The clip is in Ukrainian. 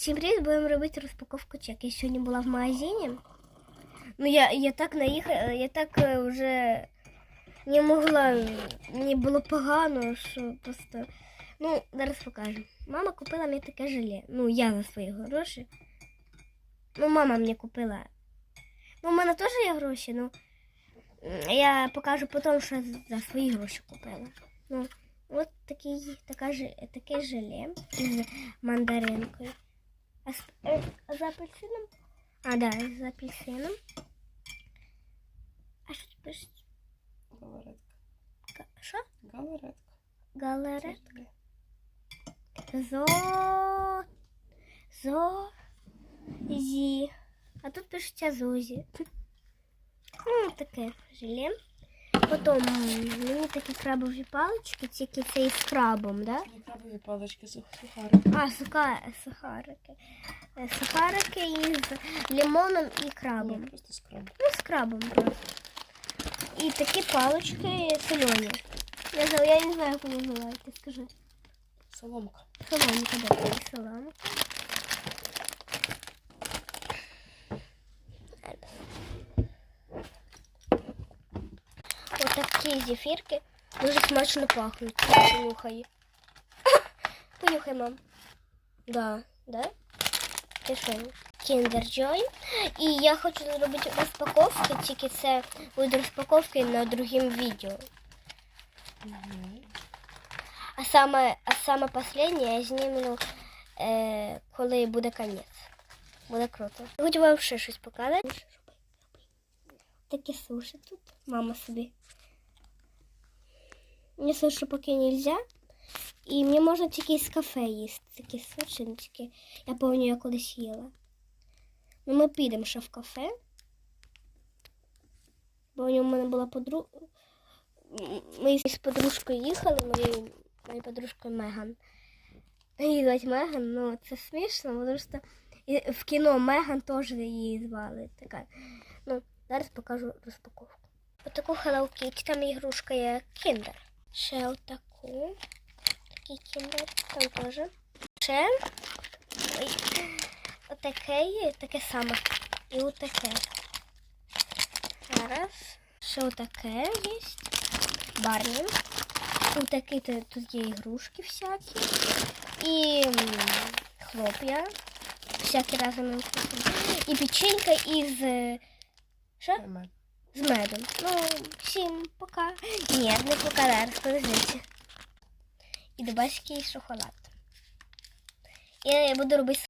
Всім привіт, будемо робити розпаковку чек. Я сьогодні була в магазині. Ну, я, я так наїхала, я так е, вже не могла, мені було погано, що просто. Ну, зараз покажу. Мама купила мені таке желе. Ну, я за свої гроші. Ну, мама мені купила. Ну, у мене теж є гроші, ну я покажу потім, що за свої гроші купила. Ну, от такий, така, таке желе із мандаринкою. А, з- е, а за апельсином? А, да, з апельсином. А що тут пишуть? Галаретка. Ка- Що? Галаретка. Галерет? Це Зо... Зо... Зі. А тут пишеться Зозі. Ну, таке желе. Потім мені такі крабові палички, тільки це із крабом, да? Крабові палички сухарики. А, сука, сухарики. Е, Сухарики із лимоном і Ні, крабом. просто з крабом. Ну, з крабом просто. І такі палички солені. Я, знаю- я не знаю, як вони називаються, скажи. Соломка. Соломка, да, такі соломки. Отакі зефірки дуже смачно пахнуть. Понюхай. Понюхай, мам. Да, да? Що? Kinder Joy. І я хочу зробити розпаковки, тільки це буде розпаковки на другим відео. А саме, а саме останнє я знімлю, е, коли буде кінець. Буде круто. Хочу вам ще щось показати. Такі суші тут. Мама собі. Мені суші поки не можна. І мені можна тільки з кафе їсти. Такі ну, я пам'ятаю, я колись їла. Ну, ми підемо ще в кафе. Бо у мене була подруга. Ми з подружкою їхали, моєю моєю подружкою Меган. Її звати Меган, ну це смішно, тому що в кіно Меган теж її звали. Така. Ну, зараз покажу розпаковку. Отаку Hello Kitty, там ігрушка є Kinder. Ще отаку. Kinder, там теж. Ще ой, отаке є, таке саме. І отаке. Зараз. Ще отаке є. Барні. Тут такі то- тут є ігрушки всякі. І хлоп'я. Всякі разом. І печенька із. Що? З медом. Ну, всім пока. Ні, не пока, зараз, подождите. І дубайський шоколад. І я буду робити